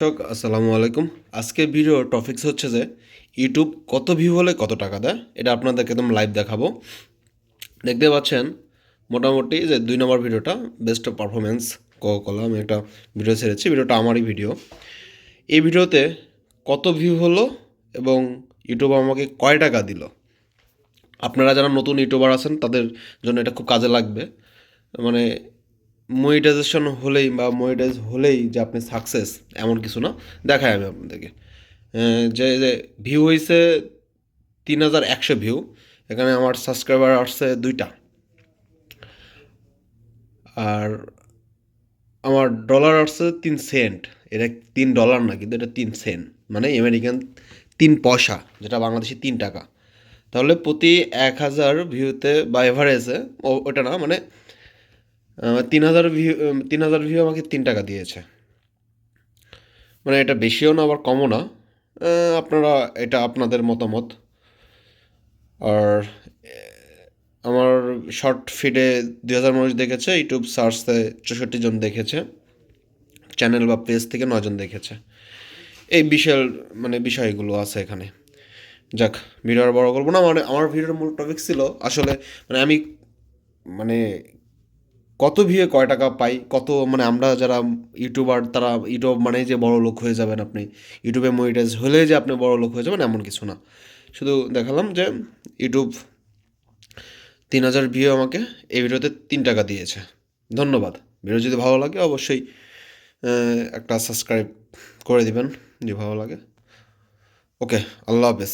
দর্শক, আসসালামু আলাইকুম। আজকের ভিডিও টপিক্স হচ্ছে যে ইউটিউব কত ভিউ হলে কত টাকা দেয়? এটা আপনাদেরকে একদম লাইভ দেখাবো। দেখতে পাচ্ছেন, মোটামুটি যে দুই নম্বর ভিডিওটা বেস্ট পারফরমেন্স কোকোলা আমি একটা ভিডিও ছেড়েছি ভিডিওটা আমারই ভিডিও এই ভিডিওতে কত ভিউ হলো এবং ইউটিউব আমাকে কয় টাকা দিল? আপনারা যারা নতুন ইউটিউবার আছেন, তাদের জন্য এটা খুব কাজে লাগবে। মানে মনিটাইজেশন হলেই বা মনিটাইজ হলেই যে আপনি সাকসেস এমন কিছু না। দেখাই আমি আপনাদেরকে। যে যে ভিউ হয়েছে তিন হাজার একশো ভিউ এখানে আমার সাবস্ক্রাইবার আসছে দুইটা। আর আমার ডলার আসছে তিন সেন্ট এটা তিন ডলার না, কিন্তু এটা তিন সেন্ট মানে আমেরিকান তিন পয়সা, যেটা বাংলাদেশি তিন টাকা। তাহলে প্রতি এক হাজার ভিউতে বা এভারেজে ওটা না মানে তিন হাজার ভিউ তিন হাজার ভিউ আমাকে তিন টাকা দিয়েছে। মানে এটা বেশিও না, আবার কমও না। আপনারা, এটা আপনাদের মতামত। আর আমার শর্ট ফিডে দুই হাজার মানুষ দেখেছে ইউটিউব সার্চে চৌষট্টি জন দেখেছে চ্যানেল বা পেজ থেকে নজন দেখেছে। এই বিশাল মানে বিষয়গুলো আছে এখানে। যাক ভিডিও আর বড় করব না মানে আমার ভিডিওর মূল টপিক ছিল, আসলে মানে আমি মানে কত ভিউয়ে কয় টাকা পাই, কত মানে আমরা যারা ইউটিউবার তারা ইউটিউব মানে যে বড় লোক হয়ে যাবেন আপনি। ইউটিউবে মনিটাইজ হলে যে আপনি বড় লোক হয়ে যাবেন এমন কিছু না। শুধু দেখালাম যে ইউটিউব তিন হাজার ভিউ আমাকে এই ভিডিওতে তিন টাকা দিয়েছে। ধন্যবাদ। ভিডিও যদি ভালো লাগে অবশ্যই একটা সাবস্ক্রাইব করে দিবেন, যদি ভালো লাগে। ওকে, আল্লাহ হাফেজ।